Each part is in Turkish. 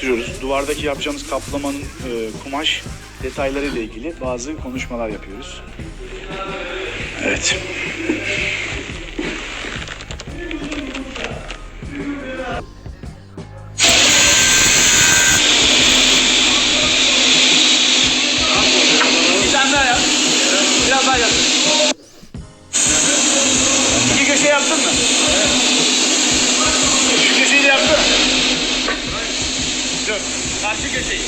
geliştiriyoruz. Duvardaki yapacağımız kaplamanın e, kumaş detayları ile ilgili bazı konuşmalar yapıyoruz. Evet. Dur. Karşı köşeyi.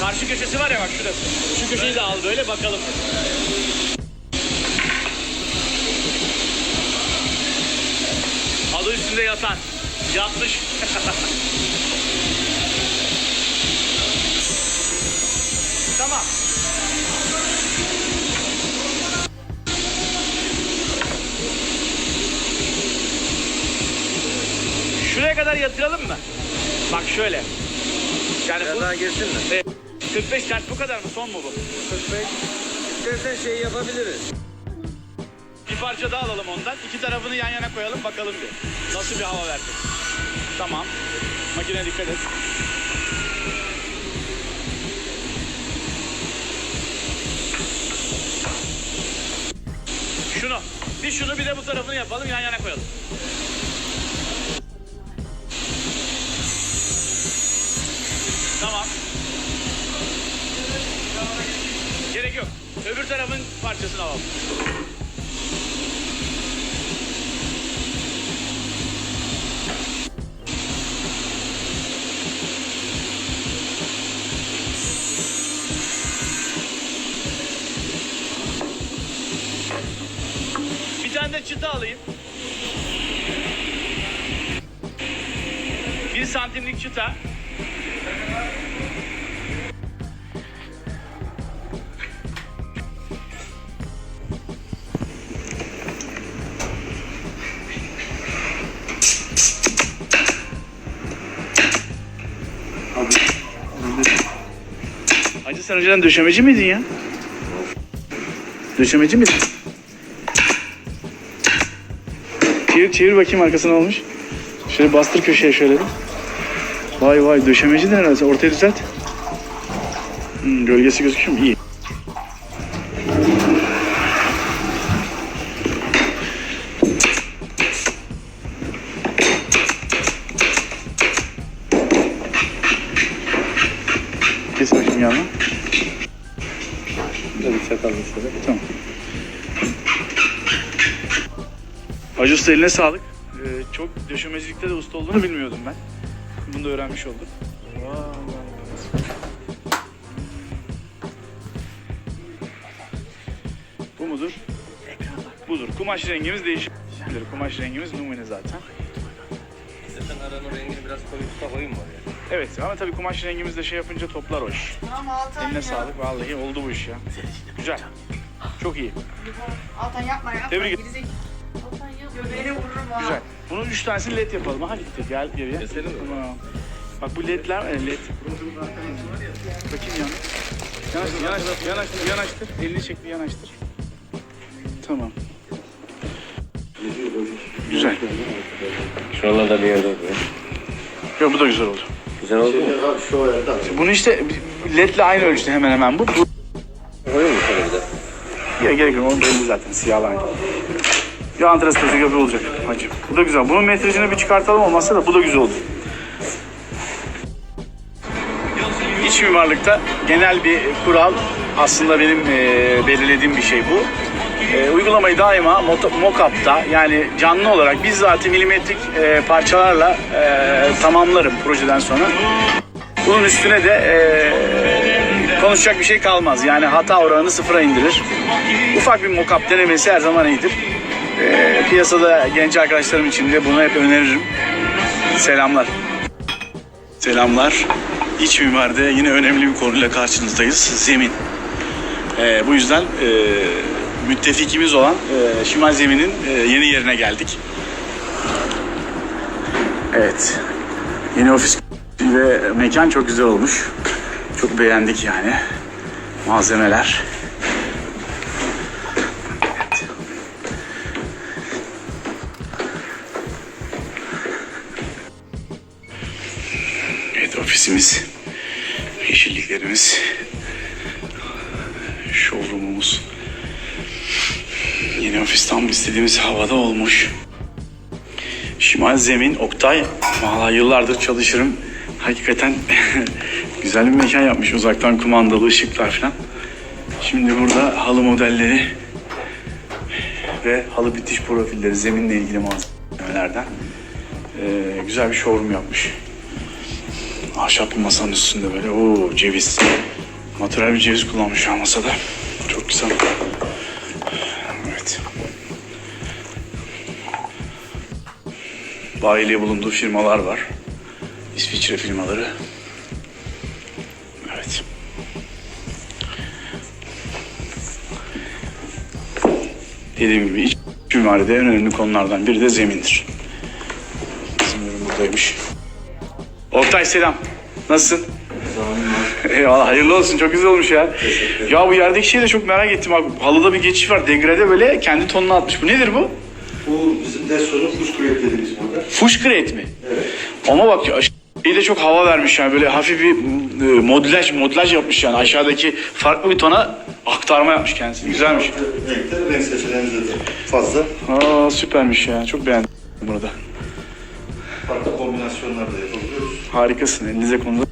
Karşı köşesi var ya bak şurası. Şu köşeyi de al böyle bakalım. Adı üstünde yatan. Yatmış. tamam. Şuraya kadar yatıralım mı? Bak şöyle. Yani bu Daha girsin mi? e, 45 sent bu kadar mı? Son mu bu? 45. İstersen şey yapabiliriz. Bir parça daha alalım ondan. İki tarafını yan yana koyalım bakalım bir. Nasıl bir hava verecek. Tamam. Makine dikkat et. Şunu. Bir şunu bir de bu tarafını yapalım yan yana koyalım. Öbür tarafın parçasını alalım. Bir tane de çıta alayım. Bir santimlik çıta. Sen önceden döşemeci miydin ya? Döşemeci miydin? Çevir çevir bakayım arkasına olmuş. Şöyle bastır köşeye şöyle. Vay vay döşemeci de herhalde. Ortaya düzelt. Hmm, gölgesi gözüküyor mu? İyi. Şöyle. Tamam. Hacı eline sağlık. Ee, çok döşemecilikte de usta olduğunu bilmiyordum ben. Bunu da öğrenmiş olduk. Bu mudur? Budur. Kumaş rengimiz değişik. Kumaş rengimiz numune zaten. Zaten aranın rengini biraz koyu. Evet ama tabii kumaş rengimiz de şey yapınca toplar hoş. Tamam Altan Eline ya. sağlık. Vallahi oldu bu iş ya. Güzel. Çok iyi. Altan yapma yapma. Tebrik ederim. Gerizek- Altan yapma. Göbeğine vururum ha. Güzel. Bunun üç tanesini led yapalım. Ha gitti. Gel geriye. Tamam. Bak bu ledler e, led. Bakayım yan. Yanaştır, yanaştır, yanaştır, yanaştır. Elini çek bir yanaştır. Tamam. Güzel. Şuralarda bir yerde. Yok bu da güzel oldu. Güzel oldu mu? Bunu işte ledle aynı ölçüde hemen hemen bu. bu Koyayım mı şöyle bir de? ya gerek yok. Onun belli zaten. Siyahla aynı. Ya antraskozu gibi olacak hacı. Bu da güzel. Bunun metrecini bir çıkartalım olmazsa da bu da güzel oldu. İç mimarlıkta genel bir kural aslında benim e, belirlediğim bir şey bu. E, uygulamayı daima mock-up'ta yani canlı olarak bizzat milimetrik e, parçalarla e, tamamlarım projeden sonra. Bunun üstüne de e, konuşacak bir şey kalmaz. Yani hata oranını sıfıra indirir. Ufak bir mock-up denemesi her zaman iyidir. E, piyasada genç arkadaşlarım için de bunu hep öneririm. Selamlar. Selamlar. İç mimarda yine önemli bir konuyla karşınızdayız. Zemin. Ee, bu yüzden e, müttefikimiz olan e, Şimal Zemin'in e, yeni yerine geldik. Evet. Yeni ofis ve mekan çok güzel olmuş. Çok beğendik yani. Malzemeler. Evet. ofisimiz. Yeşilliklerimiz. Showroom'umuz. Yeni ofis tam istediğimiz havada olmuş. Şimal Zemin, Oktay. Valla yıllardır çalışırım. Hakikaten güzel bir mekan yapmış. Uzaktan kumandalı ışıklar falan. Şimdi burada halı modelleri ve halı bitiş profilleri, zeminle ilgili malzemelerden ee, güzel bir showroom yapmış. Ahşap bir masanın üstünde böyle o ceviz. Natural bir ceviz kullanmış şu masada. Çok güzel. Bayiliği bulunduğu firmalar var. İsviçre firmaları. Evet. Dediğim gibi iç mimaride en önemli konulardan biri de zemindir. Bizim ürün buradaymış. Oktay selam. Nasılsın? Eyvallah hayırlı olsun çok güzel olmuş ya. Ya bu yerdeki şeyi de çok merak ettim abi. Halıda bir geçiş var. Degrade böyle kendi tonuna atmış. Bu nedir bu? Bu bizim Desso'nun kuş kulüp dediğimiz model. Fuş crate mi? Evet. Ama bak ya, de çok hava vermiş yani böyle hafif bir e, modülaj modülaj yapmış yani aşağıdaki farklı bir tona aktarma yapmış kendisi. Güzelmiş. Renkte renk seçeneğimizde de fazla. Aa süpermiş ya. Çok beğendim bunu da. Farklı kombinasyonlar da yapabiliyoruz. Harikasın. Elinize konuda